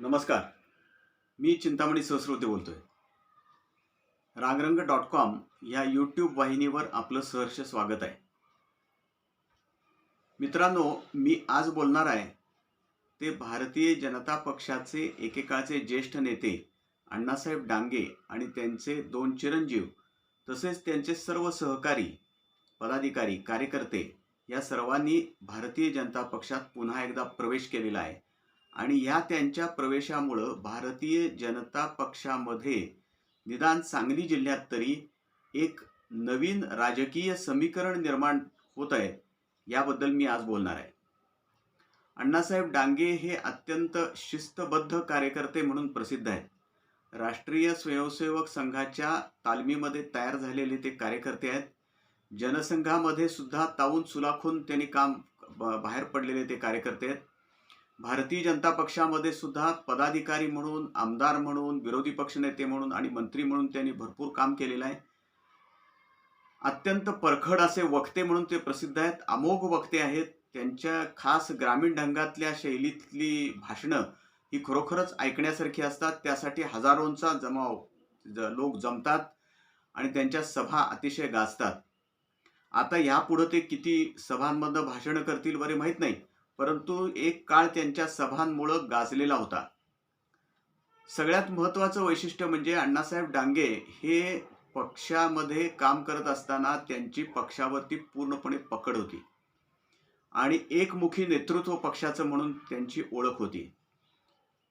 नमस्कार. मी चिंतामणी सहस्रोते बोलतोय. Rangrang dot com या यूट्यूब वाहिनीवर आपलं सहर्ष स्वागत आहे. मित्रांनो मी आज बोलणार आहे ते भारतीय जनता पक्षाचे एकेकाळचे ज्येष्ठ नेते अण्णासाहेब डांगे आणि त्यांचे दोन चिरंजीव तसेच त्यांचे सर्व सहकारी पदाधिकारी कार्यकर्ते या सर्वांनी भारतीय जनता पक्षात पुन्हा एकदा प्रवेश केलेला आहे. आणि या त्यांच्या प्रवेशामुळं भारतीय जनता पक्षामध्ये निदान सांगली जिल्ह्यात तरी एक नवीन राजकीय समीकरण निर्माण होत आहे याबद्दल मी आज बोलणार आहे. अण्णासाहेब डांगे हे अत्यंत शिस्तबद्ध कार्यकर्ते म्हणून प्रसिद्ध आहेत. राष्ट्रीय स्वयंसेवक संघाच्या तालमीमध्ये तयार झालेले ते कार्यकर्ते आहेत. जनसंघामध्ये सुद्धा ताऊन सुलाखून त्यांनी काम बाहेर पडलेले ते कार्यकर्ते आहेत. भारतीय जनता पक्षामध्ये सुद्धा पदाधिकारी म्हणून आमदार म्हणून विरोधी पक्षनेते म्हणून आणि मंत्री म्हणून त्यांनी भरपूर काम केलेलं आहे. अत्यंत परखड असे वक्ते म्हणून ते प्रसिद्ध आहेत. अमोघ वक्ते आहेत. त्यांच्या खास ग्रामीण ढंगातल्या शैलीतली भाषणं ही खरोखरच ऐकण्यासारखी असतात. त्यासाठी हजारोंचा जमाव ज- लोक जमतात आणि त्यांच्या सभा अतिशय गाजतात. आता यापुढं ते किती सभांमधनं भाषणं करतील बरे माहीत नाही. परंतु एक काळ त्यांच्या सभांमुळं गाजलेला होता. सगळ्यात महत्त्वाचं वैशिष्ट्य म्हणजे अण्णासाहेब डांगे हे पक्षामध्ये काम करत असताना त्यांची पक्षावरती पूर्णपणे पकड होती. आणि एकमुखी नेतृत्व पक्षाचं म्हणून त्यांची ओळख होती.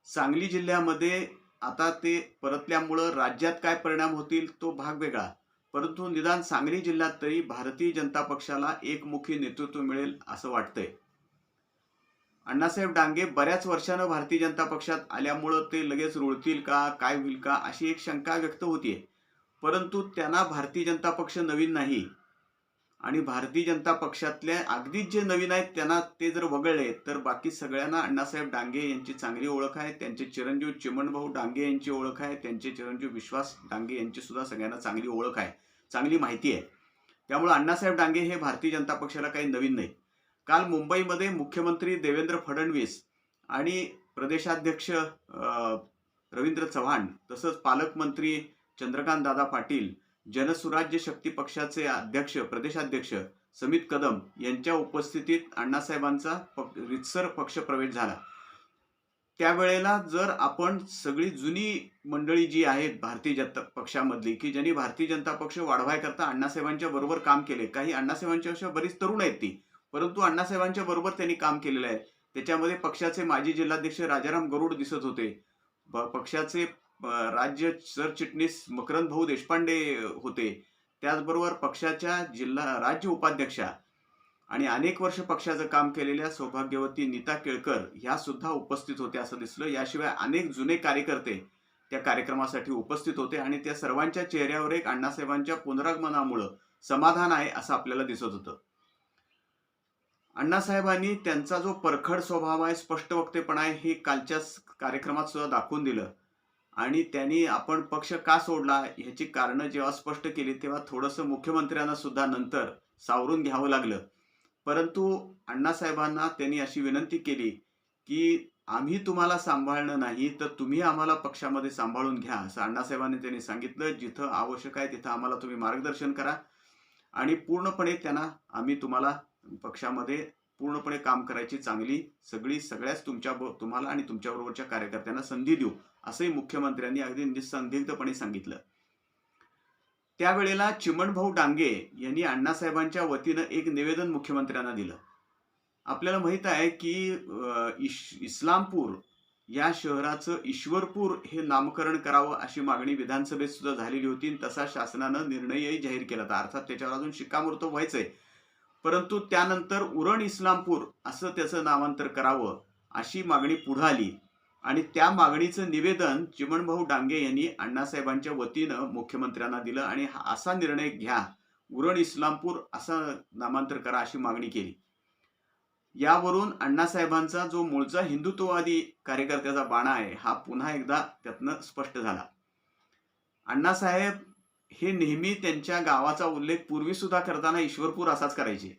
सांगली जिल्ह्यामध्ये आता ते परतल्यामुळं राज्यात काय परिणाम होतील तो भाग वेगळा. परंतु निदान सांगली जिल्ह्यात तरी भारतीय जनता पक्षाला एकमुखी नेतृत्व मिळेल असं वाटतंय. अण्णासाहेब डांगे बऱ्याच वर्षानं भारतीय जनता पक्षात आल्यामुळं ते लगेच रुळतील का काय होईल का अशी एक शंका व्यक्त होतीये. परंतु त्यांना भारतीय जनता पक्ष नवीन नाही. आणि भारतीय जनता पक्षातल्या अगदीच जे नवीन आहेत त्यांना ते जर वगळले तर बाकी सगळ्यांना अण्णासाहेब डांगे यांची चांगली ओळख आहे त्यांचे चिरंजीव चिमणभाऊ डांगे यांची ओळख आहे त्यांचे चिरंजीव विश्वास डांगे यांची सुद्धा सगळ्यांना चांगली ओळख आहे चांगली माहिती आहे. त्यामुळे अण्णासाहेब डांगे हे भारतीय जनता पक्षाला काही नवीन नाही. काल मुंबईमध्ये मुख्यमंत्री देवेंद्र फडणवीस आणि प्रदेशाध्यक्ष रवींद्र चव्हाण तसंच पालकमंत्री चंद्रकांत दादा पाटील जनसुराज्य शक्ती पक्षाचे अध्यक्ष प्रदेशाध्यक्ष समित कदम यांच्या उपस्थितीत अण्णासाहेबांचा पक- रितसर पक्षप्रवेश झाला. त्यावेळेला जर आपण सगळी जुनी मंडळी जी आहेत भारतीय जनता पक्षामधली की ज्यांनी भारतीय जनता पक्ष वाढवायकरता अण्णासाहेबांच्या बरोबर काम केले काही अण्णासाहेबांच्या अशा बरीच तरुण आहेत ती परंतु अण्णासाहेबांच्या बरोबर त्यांनी काम केलेलं आहे. त्याच्यामध्ये पक्षाचे माजी जिल्हाध्यक्ष राजाराम गरुड दिसत होते. पक्षाचे राज्य सरचिटणीस मकरंद भाऊ देशपांडे होते. त्याचबरोबर पक्षाच्या जिल्हा राज्य उपाध्यक्षा आणि अनेक वर्ष पक्षाचं काम केलेल्या सौभाग्यवती नीता केळकर ह्या सुद्धा उपस्थित होत्या असं दिसलं. याशिवाय अनेक जुने कार्यकर्ते त्या कार्यक्रमासाठी उपस्थित होते आणि त्या सर्वांच्या चेहऱ्यावर एक अण्णासाहेबांच्या पुनरागमनामुळं समाधान आहे असं आपल्याला दिसत होतं. अण्णासाहेबांनी त्यांचा जो परखड स्वभाव आहे स्पष्ट वक्तेपणा आहे हे कालच्या कार्यक्रमात सुद्धा दाखवून दिलं. आणि त्यांनी आपण पक्ष का सोडला ह्याची कारणं जेव्हा स्पष्ट केली तेव्हा थोडंसं मुख्यमंत्र्यांना सुद्धा नंतर सावरून घ्यावं लागलं. परंतु अण्णासाहेबांना त्यांनी अशी विनंती केली की आम्ही तुम्हाला सांभाळणं नाही तर तुम्ही आम्हाला पक्षामध्ये सांभाळून घ्या असं अण्णासाहेबांनी त्यांनी सांगितलं. जिथं आवश्यक आहे तिथं आम्हाला तुम्ही मार्गदर्शन करा. आणि पूर्णपणे त्यांना आम्ही तुम्हाला पक्षामध्ये पूर्णपणे काम करायची चांगली सगळी सगळ्याच तुमच्या तुम्हाला आणि तुमच्याबरोबरच्या कार्यकर्त्यांना संधी देऊ असंही मुख्यमंत्र्यांनी अगदी निसंदिग्धपणे सांगितलं. त्यावेळेला चिमणभाऊ डांगे यांनी अण्णासाहेबांच्या वतीनं एक निवेदन मुख्यमंत्र्यांना दिलं. आपल्याला माहीत आहे की इश इस्लामपूर या शहराचं ईश्वरपूर हे नामकरण करावं अशी मागणी विधानसभेत सुद्धा झालेली होती. तसा शासनानं निर्णयही जाहीर केला होता. अर्थात त्याच्यावर अजून शिक्कामोर्तब व्हायचंय. परंतु त्यानंतर उरण इस्लामपूर असं त्याचं नामांतर करावं अशी मागणी पुढं आली. आणि त्या मागणीचं निवेदन चिमणभाऊ डांगे यांनी अण्णासाहेबांच्या वतीनं मुख्यमंत्र्यांना दिलं आणि हा असा निर्णय घ्या उरण इस्लामपूर असं नामांतर करा अशी मागणी केली. यावरून अण्णासाहेबांचा जो मूळचा हिंदुत्ववादी कार्यकर्त्याचा बाणा आहे हा पुन्हा एकदा त्यातनं स्पष्ट झाला. अण्णासाहेब हे नेहमी त्यांच्या गावाचा उल्लेख पूर्वी सुद्धा करताना ईश्वरपूर असाच करायचे.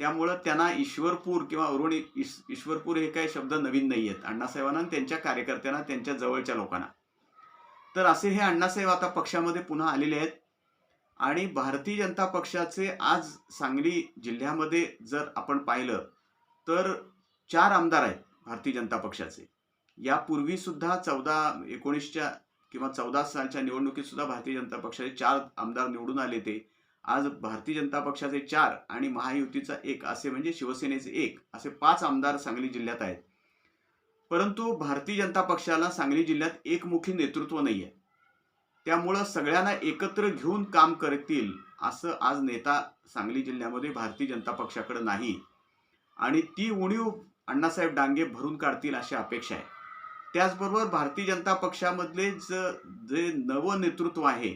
त्यामुळं त्यांना ईश्वरपूर किंवा अरुण ईश्वरपूर हे काही शब्द नवीन नाही आहेत अण्णासाहेबांना त्यांच्या कार्यकर्त्यांना त्यांच्या जवळच्या लोकांना. तर असे हे अण्णासाहेब आता पक्षामध्ये पुन्हा आलेले आहेत. आणि भारतीय जनता पक्षाचे आज सांगली जिल्ह्यामध्ये जर आपण पाहिलं तर चार आमदार आहेत भारतीय जनता पक्षाचे. यापूर्वी सुद्धा चौदा एकोणीसच्या किंवा चौदा सालच्या निवडणुकीत सुद्धा भारतीय जनता पक्षाचे चार आमदार निवडून आले ते. आज भारतीय जनता पक्षाचे चार आणि महायुतीचा एक असे म्हणजे शिवसेनेचे एक असे पाच आमदार सांगली जिल्ह्यात आहेत. परंतु भारतीय जनता पक्षाला सांगली जिल्ह्यात एकमुखी नेतृत्व नाही आहे त्यामुळं सगळ्यांना एकत्र घेऊन काम करतील असं आज नेता सांगली जिल्ह्यामध्ये भारतीय जनता पक्षाकडे नाही. आणि ती उणीव अण्णासाहेब डांगे भरून काढतील अशी अपेक्षा आहे. त्याचबरोबर भारतीय जनता पक्षामधले ज जे नवं नेतृत्व आहे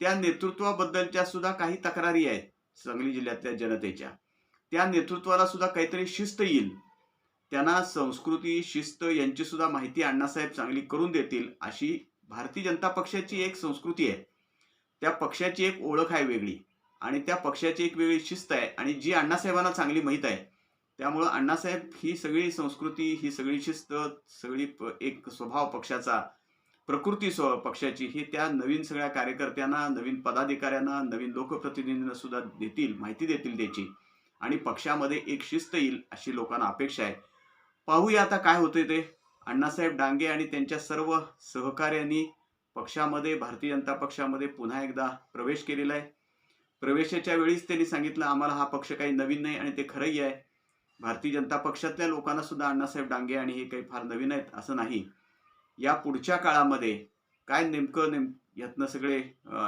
त्या नेतृत्वाबद्दलच्या सुद्धा काही तक्रारी आहेत सांगली जिल्ह्यातल्या जनतेच्या. त्या नेतृत्वाला सुद्धा काहीतरी शिस्त येईल. त्यांना संस्कृती शिस्त यांची सुद्धा माहिती अण्णासाहेब चांगली करून देतील अशी भारतीय जनता पक्षाची एक संस्कृती आहे. त्या पक्षाची एक ओळख आहे वेगळी आणि त्या पक्षाची एक वेगळी शिस्त आहे आणि जी अण्णासाहेबांना चांगली माहीत आहे त्यामुळं अण्णासाहेब ही सगळी संस्कृती ही सगळी शिस्त सगळी एक स्वभाव पक्षाचा प्रकृती स्व पक्षाची ही त्या नवीन सगळ्या कार्यकर्त्यांना नवीन पदाधिकाऱ्यांना नवीन लोकप्रतिनिधींना सुद्धा देतील माहिती देतील त्याची. आणि पक्षामध्ये एक शिस्त येईल अशी लोकांना अपेक्षा आहे. पाहूया आता काय होते ते. अण्णासाहेब डांगे आणि त्यांच्या सर्व सहकार्यांनी पक्षामध्ये भारतीय जनता पक्षामध्ये पुन्हा एकदा प्रवेश केलेला आहे. प्रवेशाच्या वेळीच त्यांनी सांगितलं आम्हाला हा पक्ष काही नवीन नाही आणि ते खरंही आहे. भारतीय जनता पक्षातल्या लोकांना सुद्धा अण्णासाहेब डांगे आणि हे काही फार नवीन आहेत असं नाही. या पुढच्या काळामध्ये काय नेमकं नेम यातनं सगळे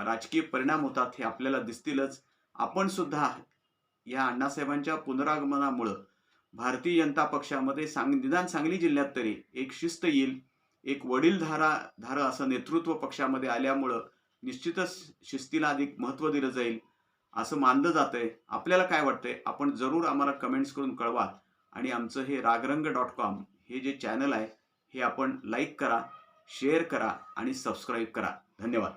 राजकीय परिणाम होतात हे आपल्याला दिसतीलच. आपण सुद्धा या अण्णासाहेबांच्या पुनरागमनामुळं भारतीय जनता पक्षामध्ये सांग निदान सांगली जिल्ह्यात तरी एक शिस्त येईल एक वडीलधारा धारा असं नेतृत्व पक्षामध्ये आल्यामुळं निश्चितच शिस्तीला अधिक महत्त्व दिलं जाईल. असं मानलं जातंय. आपल्याला काय वाटतंय? आपण जरूर आम्हाला कमेंट्स करून कळवा आणि आमचं हे रागरंग डॉट कॉम हे जे चॅनल आहे हे आपण लाईक करा शेअर करा आणि सबस्क्राईब करा. धन्यवाद.